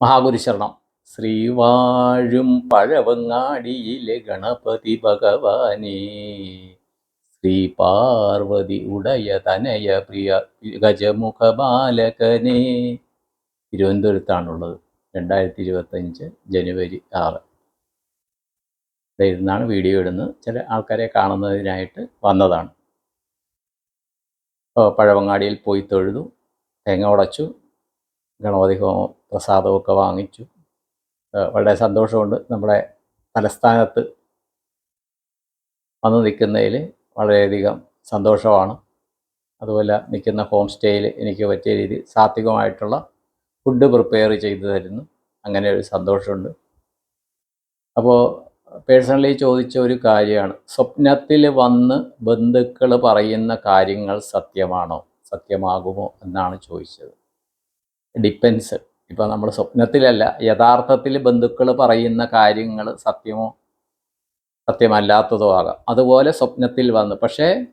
മഹാഗുരുശരണം. ശ്രീവാഴും പഴവങ്ങാടിയിലെ ഗണപതി ഭഗവാനേ. ശ്രീ പാർവതി ഉടയ തനയ പ്രിയ ഗജമുഖ ബാലകനെ തിരുവനന്തപുരത്താണുള്ളത് രണ്ടായിരത്തി ഇരുപത്തഞ്ച് ജനുവരി ആറ്. ഇരുന്നാണ് വീഡിയോ ഇടുന്നത്. ചില ആൾക്കാരെ കാണുന്നതിനായിട്ട് വന്നതാണ്. പഴവങ്ങാടിയിൽ പോയി തൊഴുതു തേങ്ങ ഉടച്ചു ഗണപതി ഹോമം പ്രസാദമൊക്കെ വാങ്ങിച്ചു. വളരെ സന്തോഷമുണ്ട്. നമ്മുടെ തലസ്ഥാനത്ത് വന്ന് നിൽക്കുന്നതിൽ വളരെയധികം സന്തോഷമാണ്. അതുപോലെ നിൽക്കുന്ന ഹോം സ്റ്റേയിൽ എനിക്ക് പറ്റിയ രീതി സാത്വികമായിട്ടുള്ള ഫുഡ് പ്രിപ്പയർ ചെയ്തു തരുന്നു. അങ്ങനെ ഒരു സന്തോഷമുണ്ട്. അപ്പോൾ പേഴ്സണലി ചോദിച്ച ഒരു കാര്യമാണ്. സ്വപ്നത്തിൽ വന്ന് ബന്ധുക്കൾ പറയുന്ന കാര്യങ്ങൾ സത്യമാണോ? സത്യമാകുമോ? എന്നാണ് ചോദിച്ചത്. ഡിപ്പെൻസ് ഇപ്പം നമ്മൾ സ്വപ്നത്തിലല്ല യഥാർത്ഥത്തിൽ ബന്ധുക്കൾ പറയുന്ന കാര്യങ്ങൾ സത്യമോ സത്യമല്ലാത്തതോ ആകാം. അതുപോലെ സ്വപ്നത്തിൽ വന്ന്. പക്ഷേ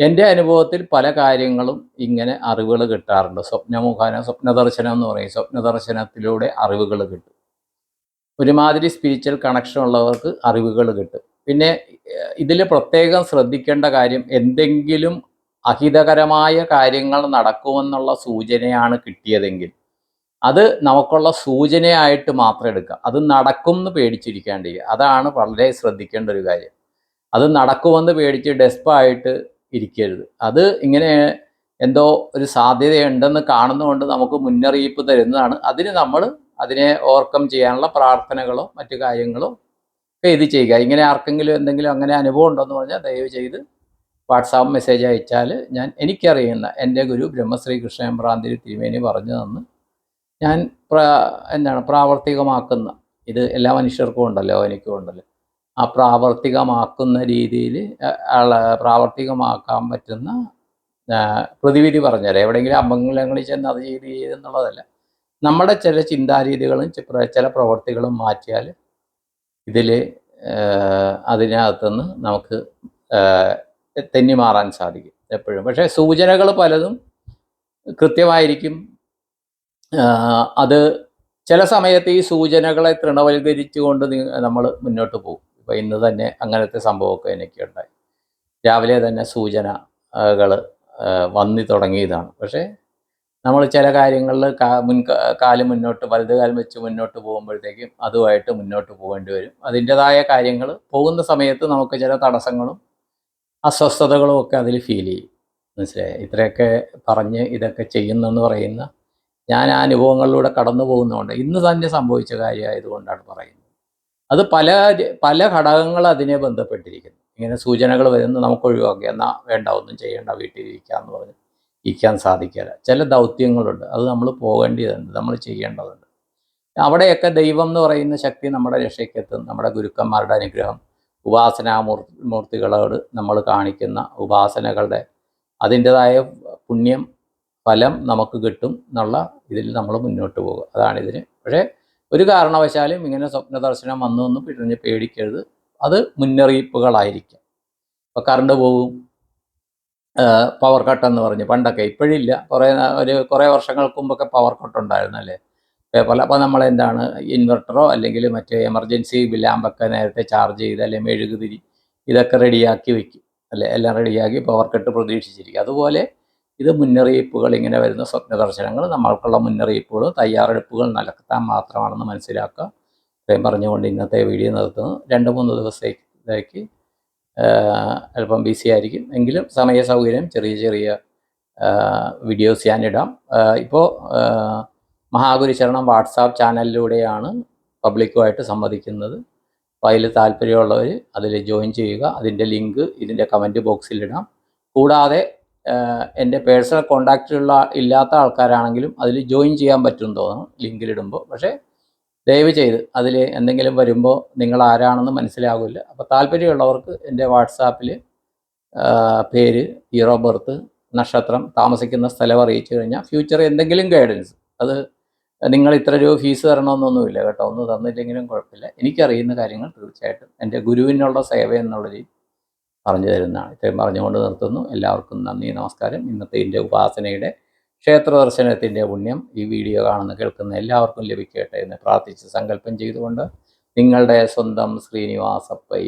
എന്റെ അനുഭവത്തിൽ പല കാര്യങ്ങളും ഇങ്ങനെ അറിവുകൾ കിട്ടാറുണ്ട്. സ്വപ്നമുഖാന സ്വപ്നദർശനം എന്ന് പറയും. സ്വപ്നദർശനത്തിലൂടെ അറിവുകൾ കിട്ടും. ഒരുമാതിരി സ്പിരിച്വൽ കണക്ഷൻ ഉള്ളവർക്ക് അറിവുകൾ കിട്ടും. പിന്നെ ഇതിൽ പ്രത്യേകം ശ്രദ്ധിക്കേണ്ട കാര്യം എന്തെങ്കിലും അഹിതകരമായ കാര്യങ്ങൾ നടക്കുമെന്നുള്ള സൂചനയാണ് കിട്ടിയതെങ്കിൽ അത് നമുക്കുള്ള സൂചനയായിട്ട് മാത്രം എടുക്കുക. അത് നടക്കും എന്ന് അതാണ് വളരെ ശ്രദ്ധിക്കേണ്ട ഒരു കാര്യം. അത് നടക്കുമെന്ന് പേടിച്ച് ഡെസ്പായിട്ട് ഇരിക്കരുത്. അത് ഇങ്ങനെ എന്തോ ഒരു സാധ്യതയുണ്ടെന്ന് കാണുന്നതുകൊണ്ട് നമുക്ക് മുന്നറിയിപ്പ് തരുന്നതാണ്. അതിന് നമ്മൾ അതിനെ ഓവർകം ചെയ്യാനുള്ള പ്രാർത്ഥനകളോ മറ്റു കാര്യങ്ങളോ ഒക്കെ ഇത് ചെയ്യുക. ഇങ്ങനെ ആർക്കെങ്കിലും എന്തെങ്കിലും അങ്ങനെ അനുഭവം ഉണ്ടോ എന്ന് പറഞ്ഞാൽ ദയവ് ചെയ്ത് വാട്സാപ്പ് മെസ്സേജ് അയച്ചാൽ ഞാൻ എനിക്കറിയുന്ന എന്റെ ഗുരു ബ്രഹ്മശ്രീ കൃഷ്ണയമ്പ്രാന്തിരി തിരുമേനി പറഞ്ഞു തന്ന് ഞാൻ എന്താണ് പ്രാവർത്തികമാക്കുന്ന ഇത് എല്ലാ മനുഷ്യർക്കും ഉണ്ടല്ലോ എനിക്കും ഉണ്ടല്ലോ. ആ പ്രാവർത്തികമാക്കുന്ന രീതിയിൽ പ്രാവർത്തികമാക്കാൻ പറ്റുന്ന പ്രതിവിധി പറഞ്ഞുതരാം. എവിടെയെങ്കിലും അമ്പലങ്ങളിൽ ചെന്ന് അത് ചെയ്ത് ചെയ്തെന്നുള്ളതല്ല നമ്മുടെ ചില ചിന്താരീതികളും ചില പ്രവർത്തികളും മാറ്റിയാൽ ഇതിൽ അതിനകത്തുനിന്ന് നമുക്ക് തെന്നി മാറാൻ സാധിക്കും എപ്പോഴും. പക്ഷേ സൂചനകൾ പലതും കൃത്യമായിരിക്കും അത് ചില സമയത്ത് ഈ സൂചനകളെ തൃണവൽക്കരിച്ചുകൊണ്ട് നമ്മൾ മുന്നോട്ട് പോകും. ഇപ്പം ഇന്ന് തന്നെ അങ്ങനത്തെ സംഭവമൊക്കെ എനിക്കുണ്ടായി രാവിലെ തന്നെ സൂചനകൾ വന്നി തുടങ്ങിയതാണ്. പക്ഷേ നമ്മൾ ചില കാര്യങ്ങളിൽ മുൻ കാൽ മുന്നോട്ട് വലത് കാലം വെച്ച് മുന്നോട്ട് പോകുമ്പോഴത്തേക്കും അതുമായിട്ട് മുന്നോട്ട് പോകേണ്ടി വരും. അതിന്റെതായ കാര്യങ്ങൾ പോകുന്ന സമയത്ത് നമുക്ക് ചില തടസ്സങ്ങളും അസ്വസ്ഥതകളും ഒക്കെ അതിൽ ഫീൽ ചെയ്യും. മനസ്സിലായി? ഇത്രയൊക്കെ പറഞ്ഞ് ഇതൊക്കെ ചെയ്യുന്നെന്ന് പറയുന്ന ഞാൻ ആ അനുഭവങ്ങളിലൂടെ കടന്നു പോകുന്നതുകൊണ്ട് ഇന്ന് തന്നെ സംഭവിച്ച കാര്യമായതുകൊണ്ടാണ് പറയുന്നത്. അത് പല പല ഘടകങ്ങൾ അതിനെ ബന്ധപ്പെട്ടിരിക്കുന്നു. ഇങ്ങനെ സൂചനകൾ വരുന്ന നമുക്ക് ഒഴിവാക്കി എന്നാൽ വേണ്ട ഒന്നും ചെയ്യേണ്ട വീട്ടിലിരിക്കാന്ന് പറഞ്ഞ് ഇരിക്കാൻ സാധിക്കില്ല. ചില ദൗത്യങ്ങളുണ്ട്. അത് നമ്മൾ പോകേണ്ടതുണ്ട് നമ്മൾ ചെയ്യേണ്ടതുണ്ട്. അവിടെയൊക്കെ ദൈവം എന്ന് പറയുന്ന ശക്തി നമ്മുടെ രക്ഷയ്ക്കെത്തും. നമ്മുടെ ഗുരുക്കന്മാരുടെ അനുഗ്രഹം ഉപാസനാമൂർ മൂർത്തികളോട് നമ്മൾ കാണിക്കുന്ന ഉപാസനകളുടെ അതിന്റെതായ പുണ്യം ഫലം നമുക്ക് കിട്ടും എന്നുള്ള ഇതിൽ നമ്മൾ മുന്നോട്ട് പോകുക അതാണ് ഇതിന്. പക്ഷേ ഒരു കാരണവശാലും ഇങ്ങനെ സ്വപ്ന ദർശനം വന്നു എന്ന് പിഴഞ്ഞ് പേടിക്കരുത്. അത് മുന്നറിയിപ്പുകളായിരിക്കും. ഇപ്പോൾ കറണ്ട് പോകും പവർ കട്ട് എന്ന് പറഞ്ഞ് പണ്ടൊക്കെ ഇപ്പോഴില്ല. കുറേ ഒരു കുറേ വർഷങ്ങൾക്ക് മുമ്പൊക്കെ പവർ കട്ട് ഉണ്ടായിരുന്നു അല്ലേ? ഇപ്പൊ പല അപ്പോൾ നമ്മൾ എന്താണ് ഇൻവെർട്ടറോ അല്ലെങ്കിൽ മറ്റേ എമർജൻസി ബില്ലാമ്പൊക്കെ നേരത്തെ ചാർജ് ചെയ്ത് അല്ലെങ്കിൽ മെഴുകുതിരി ഇതൊക്കെ റെഡിയാക്കി വെക്കും. അല്ലേ? എല്ലാം റെഡിയാക്കി പവർ കട്ട് പ്രതീക്ഷിച്ചിരിക്കും. അതുപോലെ ഇത് മുന്നറിയിപ്പുകൾ ഇങ്ങനെ വരുന്ന സ്വപ്ന ദർശനങ്ങൾ നമ്മൾക്കുള്ള മുന്നറിയിപ്പുകൾ തയ്യാറെടുപ്പുകൾ നടത്താൻ മാത്രമാണെന്ന് മനസ്സിലാക്കുക. ഇത്രയും പറഞ്ഞുകൊണ്ട് ഇന്നത്തെ വീഡിയോ നിർത്തുന്നു. രണ്ട് മൂന്ന് ദിവസത്തേക്ക് അല്പം ബിസി ആയിരിക്കും. എങ്കിലും സമയ സൗകര്യം ചെറിയ ചെറിയ വീഡിയോസ് ഞാനിടാം ഇപ്പോൾ മഹാഗുരുചരണം വാട്സാപ്പ് ചാനലിലൂടെയാണ് പബ്ലിക്കുമായിട്ട് സംവദിക്കുന്നത്. അപ്പോൾ അതിൽ താല്പര്യമുള്ളവർ അതിൽ ജോയിൻ ചെയ്യുക. അതിന്റെ ലിങ്ക് ഇതിന്റെ കമന്റ് ബോക്സിലിടാം കൂടാതെ എന്റെ പേഴ്സണൽ കോണ്ടാക്റ്റിലുള്ള ഇല്ലാത്ത ആൾക്കാരാണെങ്കിലും അതിൽ ജോയിൻ ചെയ്യാൻ പറ്റും തോന്നുന്നു ലിങ്കിലിടുമ്പോൾ പക്ഷേ ദയവ് ചെയ്ത് അതിൽ എന്തെങ്കിലും വരുമ്പോൾ നിങ്ങൾ ആരാണെന്ന് മനസ്സിലാകില്ല അപ്പോൾ താല്പര്യമുള്ളവർക്ക് എന്റെ വാട്സാപ്പിൽ പേര് ഓഫ് ബർത്ത് നക്ഷത്രം താമസിക്കുന്ന സ്ഥലം അറിയിച്ചു കഴിഞ്ഞാൽ ഫ്യൂച്ചർ എന്തെങ്കിലും ഗൈഡൻസ് അത് നിങ്ങൾ ഇത്ര രൂപ ഫീസ് തരണമെന്നൊന്നുമില്ല കേട്ടോ. ഒന്ന് തന്നില്ലെങ്കിലും കുഴപ്പമില്ല. എനിക്കറിയുന്ന കാര്യങ്ങൾ തീർച്ചയായിട്ടും എന്റെ ഗുരുവിനുള്ള സേവ എന്നുള്ള രീതി പറഞ്ഞു തരുന്നതാണ്. ഇത്രയും പറഞ്ഞുകൊണ്ട് നിർത്തുന്നു. എല്ലാവർക്കും നന്ദി നമസ്കാരം. ഇന്നത്തെ എന്റെ ഉപാസനയുടെ ക്ഷേത്ര ദർശനത്തിന്റെ പുണ്യം ഈ വീഡിയോ കാണുന്ന കേൾക്കുന്ന എല്ലാവർക്കും ലഭിക്കട്ടെ എന്ന് പ്രാർത്ഥിച്ച് സങ്കല്പം ചെയ്തുകൊണ്ട് നിങ്ങളുടെ സ്വന്തം ശ്രീനിവാസപ്പൈ